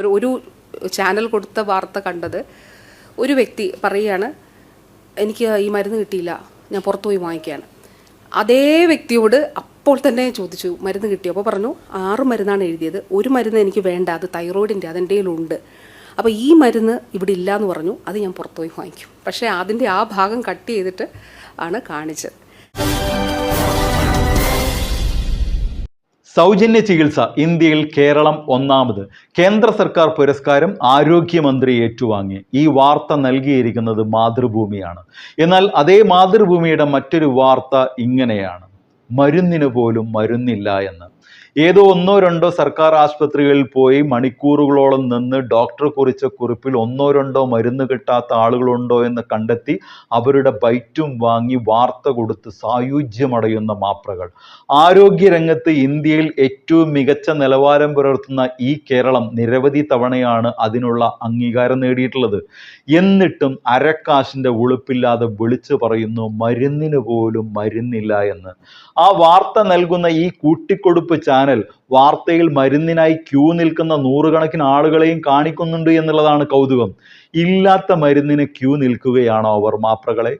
ഒരു ഒരു ചാനൽ കൊടുത്ത വാർത്ത കണ്ടത് ഒരു വ്യക്തി പറയുകയാണ് എനിക്ക് ഈ മരുന്ന് കിട്ടിയില്ല ഞാൻ പുറത്തു പോയി വാങ്ങിക്കുകയാണ്. അതേ വ്യക്തിയോട് അപ്പോൾ തന്നെ ചോദിച്ചു മരുന്ന് കിട്ടിയോ? അപ്പോൾ പറഞ്ഞു ആറ് മരുന്നാണ് എഴുതിയത്. ഒരു മരുന്ന് എനിക്ക് വേണ്ട അത് തൈറോയിഡിന്റെ അതെന്റെ ഉണ്ട് അപ്പോൾ ഈ മരുന്ന് ഇവിടെ ഇല്ല എന്ന് പറഞ്ഞു അത് ഞാൻ പുറത്തു പോയി വാങ്ങിക്കും. പക്ഷേ അതിന്റെ ആ ഭാഗം കട്ട് ചെയ്തിട്ട് ആണ് കാണിച്ചത്. സൗജന്യ ചികിത്സ ഇന്ത്യയിൽ കേരളം ഒന്നാമത്. കേന്ദ്ര സർക്കാർ പുരസ്കാരം ആരോഗ്യമന്ത്രി ഏറ്റുവാങ്ങി. ഈ വാർത്ത നൽകിയിരിക്കുന്നത് മാതൃഭൂമിയാണ്. എന്നാൽ അതേ മാതൃഭൂമിയുടെ മറ്റൊരു വാർത്ത ഇങ്ങനെയാണ്. മരുന്നിന് പോലും മരുന്നില്ല എന്ന്. ഏതോ ഒന്നോ രണ്ടോ സർക്കാർ ആശുപത്രികളിൽ പോയി മണിക്കൂറുകളോളം നിന്ന് ഡോക്ടർ കുറിച്ച കുറിപ്പിൽ ഒന്നോ രണ്ടോ മരുന്ന് കിട്ടാത്ത ആളുകളുണ്ടോ എന്ന് കണ്ടെത്തി അവരുടെ ബൈറ്റും വാങ്ങി വാർത്ത കൊടുത്ത് സായുജ്യമടയുന്ന മാപ്രകൾ. ആരോഗ്യരംഗത്ത് ഇന്ത്യയിൽ ഏറ്റവും മികച്ച നിലവാരം പുലർത്തുന്ന ഈ കേരളം നിരവധി തവണയാണ് അതിനുള്ള അംഗീകാരം നേടിയിട്ടുള്ളത്. എന്നിട്ടും അരക്കാശിന്റെ ഉളുപ്പില്ലാതെ വിളിച്ചു പറയുന്നു മരുന്നിന് പോലും മരുന്നില്ല എന്ന്. ആ വാർത്ത നൽകുന്ന ഈ കൂട്ടിക്കൊടുപ്പ് ചാനൽ വാർത്തയിൽ മരുന്നിനായി ക്യൂ നിൽക്കുന്ന നൂറുകണക്കിന് ആളുകളെയും കാണിക്കുന്നുണ്ട് എന്നുള്ളതാണ് കൗതുകം. ഇല്ലാത്ത മരുന്നിന് ക്യൂ നിൽക്കുകയാണോ അവർ മാപ്രകളെ?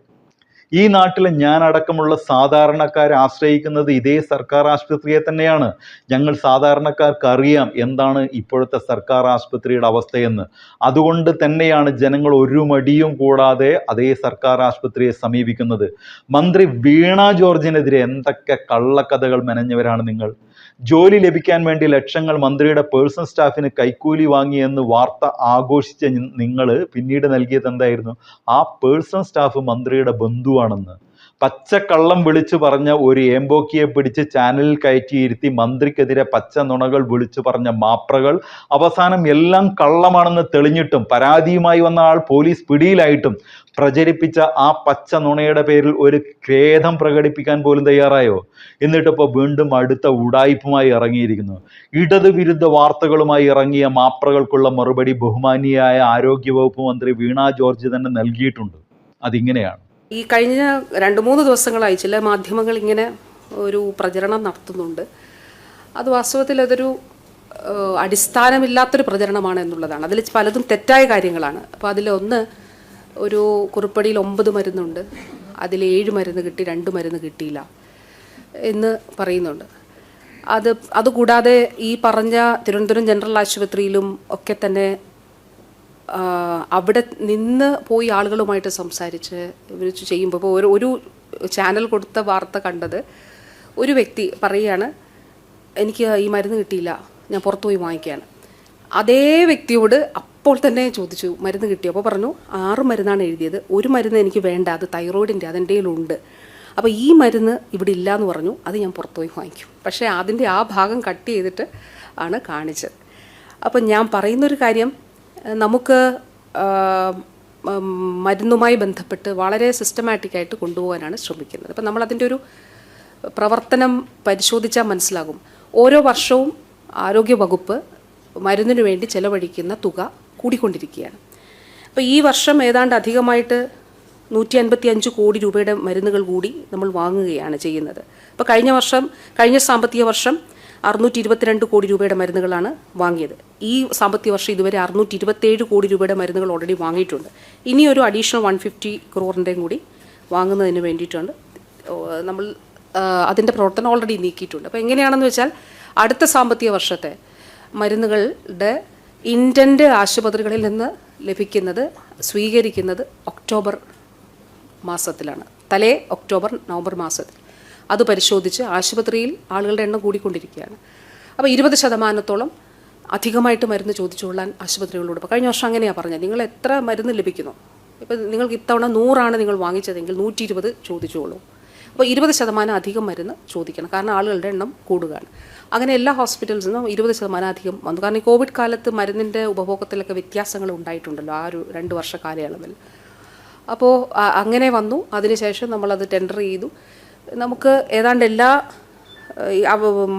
ഈ നാട്ടിലെ ഞാൻ അടക്കമുള്ള സാധാരണക്കാരെ ആശ്രയിക്കുന്നത് ഇതേ സർക്കാർ ആശുപത്രിയെ തന്നെയാണ്. ഞങ്ങൾ സാധാരണക്കാർക്ക് അറിയാം എന്താണ് ഇപ്പോഴത്തെ സർക്കാർ ആശുപത്രിയുടെ അവസ്ഥയെന്ന്. അതുകൊണ്ട് തന്നെയാണ് ജനങ്ങൾ ഒരു മടിയും കൂടാതെ അതേ സർക്കാർ ആശുപത്രിയെ സമീപിക്കുന്നത്. മന്ത്രി വീണ ജോർജിനെതിരെ എന്തൊക്കെ കള്ളക്കഥകൾ മെനഞ്ഞവരാണ് നിങ്ങൾ? ജോലി ലഭിക്കാൻ വേണ്ടി ലക്ഷങ്ങൾ മന്ത്രിയുടെ പേഴ്സണൽ സ്റ്റാഫിന് കൈക്കൂലി വാങ്ങി എന്ന് വാർത്ത ആഘോഷിച്ച നിങ്ങൾ പിന്നീട് നൽകിയത് എന്തായിരുന്നു? ആ പേഴ്സണൽ സ്റ്റാഫ് മന്ത്രിയുടെ ബന്ധുവാണെന്ന്. പച്ചക്കള്ളം വിളിച്ചു പറഞ്ഞ ഒരു ഏമ്പോക്കിയെ പിടിച്ച് ചാനലിൽ കയറ്റിയിരുത്തി മന്ത്രിക്കെതിരെ പച്ച നുണകൾ വിളിച്ചു പറഞ്ഞ മാപ്രകൾ അവസാനം എല്ലാം കള്ളമാണെന്ന് തെളിഞ്ഞിട്ടും പരാതിയുമായി വന്ന ആൾ പോലീസ് പിടിയിലായിട്ടും പ്രചരിപ്പിച്ച ആ പച്ച നുണയുടെ പേരിൽ ഒരു ഖേദം പ്രകടിപ്പിക്കാൻ പോലും തയ്യാറായോ? എന്നിട്ടിപ്പോൾ വീണ്ടും അടുത്ത ഉടായ്പുമായി ഇറങ്ങിയിരിക്കുന്നു. ഇടതുവിരുദ്ധ വാർത്തകളുമായി ഇറങ്ങിയ മാപ്രകൾക്കുള്ള മറുപടി ബഹുമാനിയായ ആരോഗ്യവകുപ്പ് മന്ത്രി വീണ ജോർജ് തന്നെ നൽകിയിട്ടുണ്ട്. അതിങ്ങനെയാണ്. ഈ കഴിഞ്ഞ രണ്ട് മൂന്ന് ദിവസങ്ങളായി ചില മാധ്യമങ്ങൾ ഇങ്ങനെ ഒരു പ്രചരണം നടത്തുന്നുണ്ട്. അത് വാസ്തവത്തിൽ അതൊരു അടിസ്ഥാനമില്ലാത്തൊരു പ്രചരണമാണ് എന്നുള്ളതാണ്. അതിൽ പലതും തെറ്റായ കാര്യങ്ങളാണ്. അപ്പോൾ അതിലൊന്ന് ഒരു കുറിപ്പടിയിൽ ഒമ്പത് മരുന്നുണ്ട്. അതിൽ ഏഴ് മരുന്ന് കിട്ടി രണ്ട് മരുന്ന് കിട്ടിയില്ല എന്ന് പറയുന്നുണ്ട്. അത് അതുകൂടാതെ ഈ പറഞ്ഞ തിരുവനന്തപുരം ജനറൽ ആശുപത്രിയിലും ഒക്കെ തന്നെ അവിടെ നിന്ന് പോയി ആളുകളുമായിട്ട് സംസാരിച്ച് ഇവർ ചെയ്യുമ്പോൾ ഇപ്പോൾ ഒരു ഒരു ചാനൽ കൊടുത്ത വാർത്ത കണ്ടത് ഒരു വ്യക്തി പറയുകയാണ് എനിക്ക് ഈ മരുന്ന് കിട്ടിയില്ല ഞാൻ പുറത്തു പോയി വാങ്ങിക്കുകയാണ്. അതേ വ്യക്തിയോട് അപ്പോൾ തന്നെ ചോദിച്ചു മരുന്ന് കിട്ടിയോ? അപ്പോൾ പറഞ്ഞു ആറ് മരുന്നാണ് എഴുതിയത് ഒരു മരുന്ന് എനിക്ക് വേണ്ട അത് തൈറോയിഡിന്റെ അതെന്റെ കയ്യിലുണ്ട്. അപ്പോൾ ഈ മരുന്ന് ഇവിടെ ഇല്ല എന്ന് പറഞ്ഞു അത് ഞാൻ പുറത്തു പോയി വാങ്ങിക്കും. പക്ഷേ അതിന്റെ ആ ഭാഗം കട്ട് ചെയ്തിട്ട് ആണ് കാണിച്ചത്. അപ്പം ഞാൻ പറയുന്നൊരു കാര്യം നമുക്ക് മരുന്നുമായി ബന്ധപ്പെട്ട് വളരെ സിസ്റ്റമാറ്റിക്കായിട്ട് കൊണ്ടുപോകാനാണ് ശ്രമിക്കുന്നത്. അപ്പം നമ്മളതിന്റെ ഒരു പ്രവർത്തനം പരിശോധിച്ചാൽ മനസ്സിലാകും. ഓരോ വർഷവും ആരോഗ്യവകുപ്പ് മരുന്നിനു വേണ്ടി ചെലവഴിക്കുന്ന തുക കൂടിക്കൊണ്ടിരിക്കുകയാണ്. അപ്പോൾ ഈ വർഷം ഏതാണ്ട് അധികമായിട്ട് നൂറ്റി അൻപത്തി അഞ്ച് കോടി രൂപയുടെ മരുന്നുകൾ കൂടി നമ്മൾ വാങ്ങുകയാണ് ചെയ്യുന്നത്. അപ്പോൾ കഴിഞ്ഞ വർഷം കഴിഞ്ഞ സാമ്പത്തിക വർഷം അറുന്നൂറ്റി ഇരുപത്തിരണ്ട് കോടി രൂപയുടെ മരുന്നുകളാണ് വാങ്ങിയത്. ഈ സാമ്പത്തിക വർഷം ഇതുവരെ അറുന്നൂറ്റി ഇരുപത്തേഴ് കോടി രൂപയുടെ മരുന്നുകൾ ഓൾറെഡി വാങ്ങിയിട്ടുണ്ട്. ഇനി ഒരു അഡീഷണൽ വൺ ഫിഫ്റ്റി ക്രോറിന്റെയും കൂടി വാങ്ങുന്നതിന് വേണ്ടിയിട്ടാണ് നമ്മൾ അതിന്റെ പ്രവർത്തനം ഓൾറെഡി നീക്കിയിട്ടുണ്ട്. അപ്പോൾ എങ്ങനെയാണെന്ന് വെച്ചാൽ അടുത്ത സാമ്പത്തിക വർഷത്തെ മരുന്നുകളുടെ ഇന്റന്റ് ആശുപത്രികളിൽ നിന്ന് ലഭിക്കുന്നത് സ്വീകരിക്കുന്നത് ഒക്ടോബർ മാസത്തിലാണ്. തലേ ഒക്ടോബർ നവംബർ മാസത്തിൽ. അത് പരിശോധിച്ച് ആശുപത്രിയിൽ ആളുകളുടെ എണ്ണം കൂടിക്കൊണ്ടിരിക്കുകയാണ്. അപ്പോൾ ഇരുപത് ശതമാനത്തോളം അധികമായിട്ട് മരുന്ന് ചോദിച്ചുകൊള്ളാൻ ആശുപത്രികളോട് കഴിഞ്ഞ വർഷം അങ്ങനെയാണ് പറഞ്ഞത്. നിങ്ങൾ എത്ര മരുന്ന് ലഭിക്കുന്നു? ഇപ്പോൾ നിങ്ങൾക്ക് ഇത്തവണ നൂറാണ് നിങ്ങൾ വാങ്ങിച്ചതെങ്കിൽ നൂറ്റി ഇരുപത് ചോദിച്ചോളൂ അപ്പോൾ ഇരുപത് ശതമാനം അധികം മരുന്ന് ചോദിക്കണം. കാരണം ആളുകളുടെ എണ്ണം കൂടുകയാണ്. അങ്ങനെ എല്ലാ ഹോസ്പിറ്റൽസിൽ നിന്നും ഇരുപത് ശതമാനം അധികം വന്നു. കാരണം ഈ കോവിഡ് കാലത്ത് മരുന്നിന്റെ ഉപഭോഗത്തിലൊക്കെ വ്യത്യാസങ്ങൾ ഉണ്ടായിട്ടുണ്ടല്ലോ ആ ഒരു രണ്ട് വർഷ കാലയളവിൽ. അപ്പോൾ അങ്ങനെ വന്നു. അതിനുശേഷം നമ്മളത് ടെൻഡർ ചെയ്തു. നമുക്ക് ഏതാണ്ട് എല്ലാ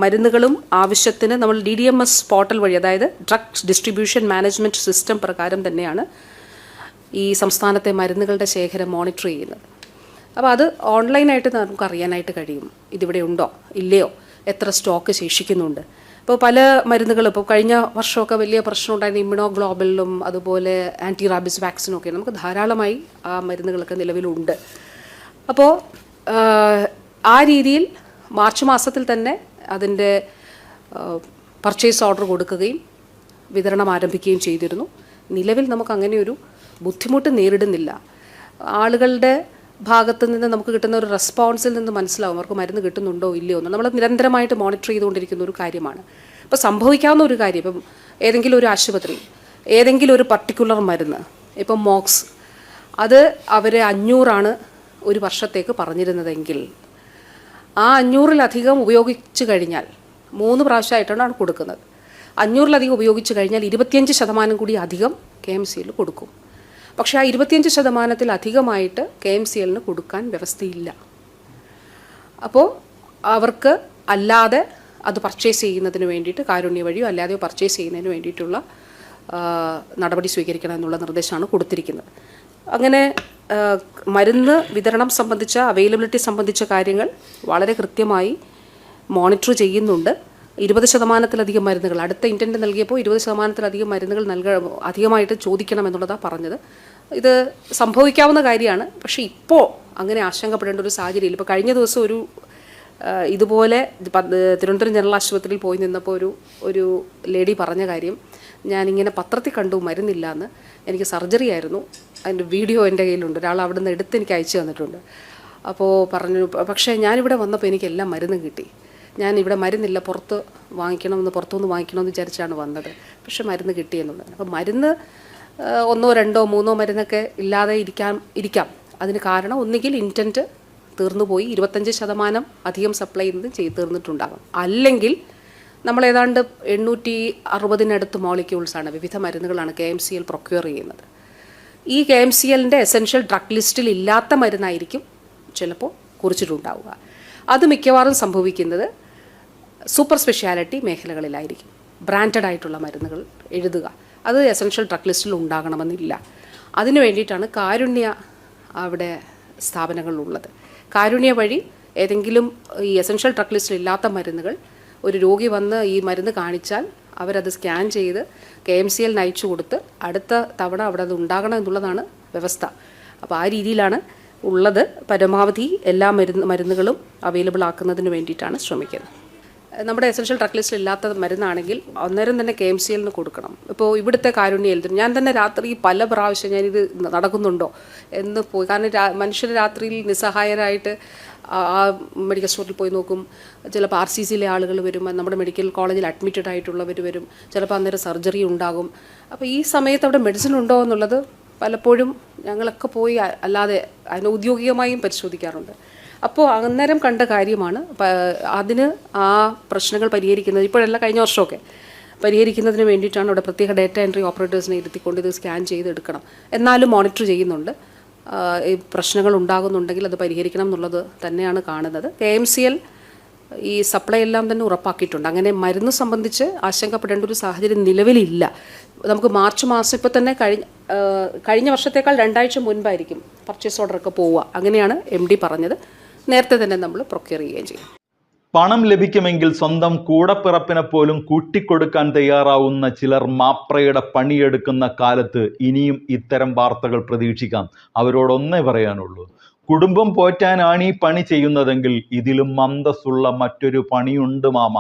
മരുന്നുകളും ആവശ്യത്തിന് നമ്മൾ D D M S portal വഴി അതായത് ഡ്രഗ് ഡിസ്ട്രിബ്യൂഷൻ മാനേജ്മെന്റ് സിസ്റ്റം പ്രകാരം തന്നെയാണ് ഈ സംസ്ഥാനത്തെ മരുന്നുകളുടെ ശേഖരം മോണിറ്റർ ചെയ്യുന്നത്. അപ്പോൾ അത് ഓൺലൈനായിട്ട് നമുക്ക് അറിയാനായിട്ട് കഴിയും. ഇതിവിടെ ഉണ്ടോ? ഇല്ലയോ? എത്ര സ്റ്റോക്ക് ശേഷിക്കുന്നുണ്ട്? ഇപ്പോൾ പല മരുന്നുകളും ഇപ്പോൾ കഴിഞ്ഞ വർഷമൊക്കെ വലിയ പ്രശ്നം ഉണ്ടായിരുന്ന ഇമ്മ്യൂണോഗ്ലോബലിലും അതുപോലെ ആന്റി റാബിസ് വാക്സിനും ഒക്കെ നമുക്ക് ധാരാളമായി ആ മരുന്നുകളൊക്കെ നിലവിലുണ്ട്. അപ്പോൾ ആ രീതിയിൽ മാർച്ച് മാസത്തിൽ തന്നെ അതിന്റെ പർച്ചേസ് ഓർഡർ കൊടുക്കുകയും വിതരണം ആരംഭിക്കുകയും ചെയ്തിരുന്നു. നിലവിൽ നമുക്ക് അങ്ങനെ ഒരു ബുദ്ധിമുട്ട് നേരിടുന്നില്ല. ആളുകളുടെ ഭാഗത്ത് നിന്ന് നമുക്ക് കിട്ടുന്ന ഒരു റെസ്പോൺസിൽ നിന്ന് മനസ്സിലാവും അവർക്ക് മരുന്ന് കിട്ടുന്നുണ്ടോ ഇല്ലയോ എന്ന്. നമ്മൾ നിരന്തരമായിട്ട് മോണിറ്റർ ചെയ്തുകൊണ്ടിരിക്കുന്ന ഒരു കാര്യമാണ്. ഇപ്പോൾ സംഭവിക്കാവുന്ന ഒരു കാര്യം ഇപ്പം ഏതെങ്കിലും ഒരു ആശുപത്രി ഏതെങ്കിലും ഒരു പർട്ടിക്കുലർ മരുന്ന് ഇപ്പം മോക്സ് അത് അവർ അഞ്ഞൂറാണ് ഒരു വർഷത്തേക്ക് പറഞ്ഞിരുന്നതെങ്കിൽ ആ അഞ്ഞൂറിലധികം ഉപയോഗിച്ചു കഴിഞ്ഞാൽ മൂന്ന് പ്രാവശ്യമായിട്ടാണ് കൊടുക്കുന്നത്. അഞ്ഞൂറിലധികം ഉപയോഗിച്ചു കഴിഞ്ഞാൽ ഇരുപത്തിയഞ്ച് ശതമാനം കൂടി അധികം കെ എം സിയിൽ കൊടുക്കും. പക്ഷേ ആ ഇരുപത്തിയഞ്ച് ശതമാനത്തിൽ അധികമായിട്ട് കെ എം സി എല്ലിന് കൊടുക്കാൻ വ്യവസ്ഥയില്ല. അപ്പോൾ അവർക്ക് അല്ലാതെ അത് പർച്ചേസ് ചെയ്യുന്നതിന് വേണ്ടിയിട്ട് കാരുണ്യ വഴിയോ അല്ലാതെയോ പർച്ചേസ് ചെയ്യുന്നതിന് വേണ്ടിയിട്ടുള്ള നടപടി സ്വീകരിക്കണം എന്നുള്ള നിർദ്ദേശമാണ് കൊടുത്തിരിക്കുന്നത്. അങ്ങനെ മരുന്ന് വിതരണം സംബന്ധിച്ച അവൈലബിലിറ്റി സംബന്ധിച്ച കാര്യങ്ങൾ വളരെ കൃത്യമായി മോണിറ്റർ ചെയ്യുന്നുണ്ട്. ഇരുപത് ശതമാനത്തിലധികം മരുന്നുകൾ അടുത്ത ഇന്റന്റ് നൽകിയപ്പോൾ ഇരുപത് ശതമാനത്തിലധികം മരുന്നുകൾ നൽക അധികമായിട്ട് ചോദിക്കണം എന്നുള്ളതാണ് പറഞ്ഞത്. ഇത് സംഭവിക്കാവുന്ന കാര്യമാണ്. പക്ഷേ ഇപ്പോൾ അങ്ങനെ ആശങ്കപ്പെടേണ്ട ഒരു സാഹചര്യമില്ല. ഇപ്പോൾ കഴിഞ്ഞ ദിവസം ഒരു ഇതുപോലെ തിരുവനന്തപുരം ജനറൽ ആശുപത്രിയിൽ പോയി നിന്നപ്പോൾ ഒരു ഒരു ലേഡി പറഞ്ഞ കാര്യം ഞാനിങ്ങനെ പത്രത്തിൽ കണ്ടു മരുന്നില്ല എന്ന് എനിക്ക് സർജറി ആയിരുന്നു. അതിന്റെ വീഡിയോ എന്റെ കയ്യിലുണ്ട്. ഒരാൾ അവിടെ നിന്ന് എടുത്ത് എനിക്ക് അയച്ചു തന്നിട്ടുണ്ട്. അപ്പോൾ പറഞ്ഞു "പ- പക്ഷേ ഞാനിവിടെ വന്നപ്പോൾ എനിക്ക് മരുന്നും കിട്ടി. ഞാൻ ഇവിടെ മരുന്നില്ല പുറത്ത് വാങ്ങിക്കണമെന്ന് പുറത്തുനിന്ന് വാങ്ങിക്കണമെന്ന് വിചാരിച്ചാണ് വന്നത്. പക്ഷെ മരുന്ന് കിട്ടിയെന്നുള്ളത്. അപ്പോൾ മരുന്ന് ഒന്നോ രണ്ടോ മൂന്നോ മരുന്നൊക്കെ ഇല്ലാതെ ഇരിക്കാൻ ഇരിക്കാം. അതിന് കാരണം ഒന്നുകിൽ ഇന്റന്റ് തീർന്നുപോയി ഇരുപത്തഞ്ച് ശതമാനം അധികം സപ്ലൈ ചെയ്യുന്നത് ചെയ്ത് തീർന്നിട്ടുണ്ടാകും അല്ലെങ്കിൽ നമ്മൾ ഏതാണ്ട് എണ്ണൂറ്റി അറുപതിനടുത്ത് മോളിക്യൂൾസാണ് വിവിധ മരുന്നുകളാണ് K M C L procure ചെയ്യുന്നത്. ഈ കെ എം സി എല്ലിന്റെ എസെൻഷ്യൽ ഡ്രഗ് ലിസ്റ്റിൽ ഇല്ലാത്ത മരുന്നായിരിക്കും ചിലപ്പോൾ കുറിച്ചിട്ടുണ്ടാവുക. അത് മിക്കവാറും സംഭവിക്കുന്നത് സൂപ്പർ സ്പെഷ്യാലിറ്റി മേഖലകളിലായിരിക്കും. ബ്രാൻഡഡ് ആയിട്ടുള്ള മരുന്നുകൾ എഴുതുക. അത് എസെൻഷ്യൽ ഡ്രഗ് ലിസ്റ്റിൽ ഉണ്ടാകണമെന്നില്ല. അതിനു വേണ്ടിയിട്ടാണ് കാരുണ്യ അവിടെ സ്ഥാപനങ്ങളിലുള്ളത്. കാരുണ്യ വഴി ഏതെങ്കിലും ഈ എസെൻഷ്യൽ ഡ്രഗ് ലിസ്റ്റിൽ ഇല്ലാത്ത മരുന്നുകൾ ഒരു രോഗി വന്ന് ഈ മരുന്ന് കാണിച്ചാൽ അവരത് സ്കാൻ ചെയ്ത് കെ എം സി എൽ അയച്ചു കൊടുത്ത് അടുത്ത തവണ അവിടെ അത് ഉണ്ടാകണം എന്നുള്ളതാണ് വ്യവസ്ഥ. അപ്പോൾ ആ രീതിയിലാണ് ഉള്ളത്. പരമാവധി എല്ലാ മരുന്ന് മരുന്നുകളും അവൈലബിൾ ആക്കുന്നതിന് വേണ്ടിയിട്ടാണ് ശ്രമിക്കുന്നത്. നമ്മുടെ എസൻഷ്യൽ ഡ്രഗ് ലിസ്റ്റിൽ ഇല്ലാത്ത മരുന്നാണെങ്കിൽ അന്നേരം തന്നെ കെ എം സി എല്ലിന് കൊടുക്കണം. ഇപ്പോൾ ഇവിടുത്തെ കാരുണ്യ എഴുതും ഞാൻ തന്നെ രാത്രി പല പ്രാവശ്യം ഞാനിത് നടക്കുന്നുണ്ടോ എന്ന് പോയി. കാരണം മനുഷ്യർ രാത്രിയിൽ നിസ്സഹായരായിട്ട് ആ മെഡിക്കൽ സ്റ്റോറിൽ പോയി നോക്കും. ചിലപ്പോൾ ആർ സി സിയിലെ ആളുകൾ വരും നമ്മുടെ മെഡിക്കൽ കോളേജിൽ അഡ്മിറ്റഡ് ആയിട്ടുള്ളവർ വരും. ചിലപ്പോൾ അന്നേരം സർജറി ഉണ്ടാകും. അപ്പോൾ ഈ സമയത്ത് അവിടെ മെഡിസിൻ ഉണ്ടോ എന്നുള്ളത് പലപ്പോഴും ഞങ്ങളൊക്കെ പോയി അല്ലാതെ അനൗദ്യോഗികമായും പരിശോധിക്കാറുണ്ട്. അപ്പോൾ അന്നേരം കണ്ട കാര്യമാണ് അതിന് ആ പ്രശ്നങ്ങൾ പരിഹരിക്കുന്നത് ഇപ്പോഴല്ല കഴിഞ്ഞ വർഷമൊക്കെ പരിഹരിക്കുന്നതിന് വേണ്ടിയിട്ടാണ് അവിടെ പ്രത്യേക ഡേറ്റ എൻട്രി ഓപ്പറേറ്റേഴ്സിനെ ഇരുത്തിക്കൊണ്ട് ഇത് സ്കാൻ ചെയ്തെടുക്കണം. എന്നാലും മോണിറ്റർ ചെയ്യുന്നുണ്ട്. ഈ പ്രശ്നങ്ങൾ ഉണ്ടാകുന്നുണ്ടെങ്കിൽ അത് പരിഹരിക്കണം എന്നുള്ളത് തന്നെയാണ് കാണുന്നത്. കെ എം സി എൽ ഈ സപ്ലൈ എല്ലാം തന്നെ ഉറപ്പാക്കിയിട്ടുണ്ട്. അങ്ങനെ മരുന്ന് സംബന്ധിച്ച് ആശങ്കപ്പെടേണ്ട ഒരു സാഹചര്യം നിലവിലില്ല. നമുക്ക് മാർച്ച് മാസം ഇപ്പോൾ തന്നെ കഴിഞ്ഞ കഴിഞ്ഞ വർഷത്തേക്കാൾ രണ്ടാഴ്ച മുൻപായിരിക്കും പർച്ചേസ് ഓർഡറൊക്കെ പോവുക. അങ്ങനെയാണ് എം ഡി പറഞ്ഞത്. നേരത്തെ തന്നെ നമ്മൾ പ്രൊക്യൂർ ചെയ്യുകയും ചെയ്യും. പണം ലഭിക്കുമെങ്കിൽ സ്വന്തം കൂടപ്പിറപ്പിനെ പോലും കൂട്ടിക്കൊടുക്കാൻ തയ്യാറാവുന്ന ചിലർ മാപ്രയുടെ പണിയെടുക്കുന്ന കാലത്ത് ഇനിയും ഇത്തരം വാർത്തകൾ പ്രതീക്ഷിക്കാം. അവരോടൊന്നേ പറയാനുള്ളൂ. കുടുംബം പോറ്റാനാണ് ഈ പണി ചെയ്യുന്നതെങ്കിൽ ഇതിലും മന്ദസ്സുള്ള മറ്റൊരു പണിയുണ്ട് മാമ.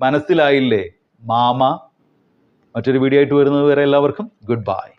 മനസ്സിലായില്ലേ? മാമ. മറ്റൊരു വീഡിയോ ആയിട്ട് വരുന്നത് വരെ എല്ലാവർക്കും ഗുഡ് ബൈ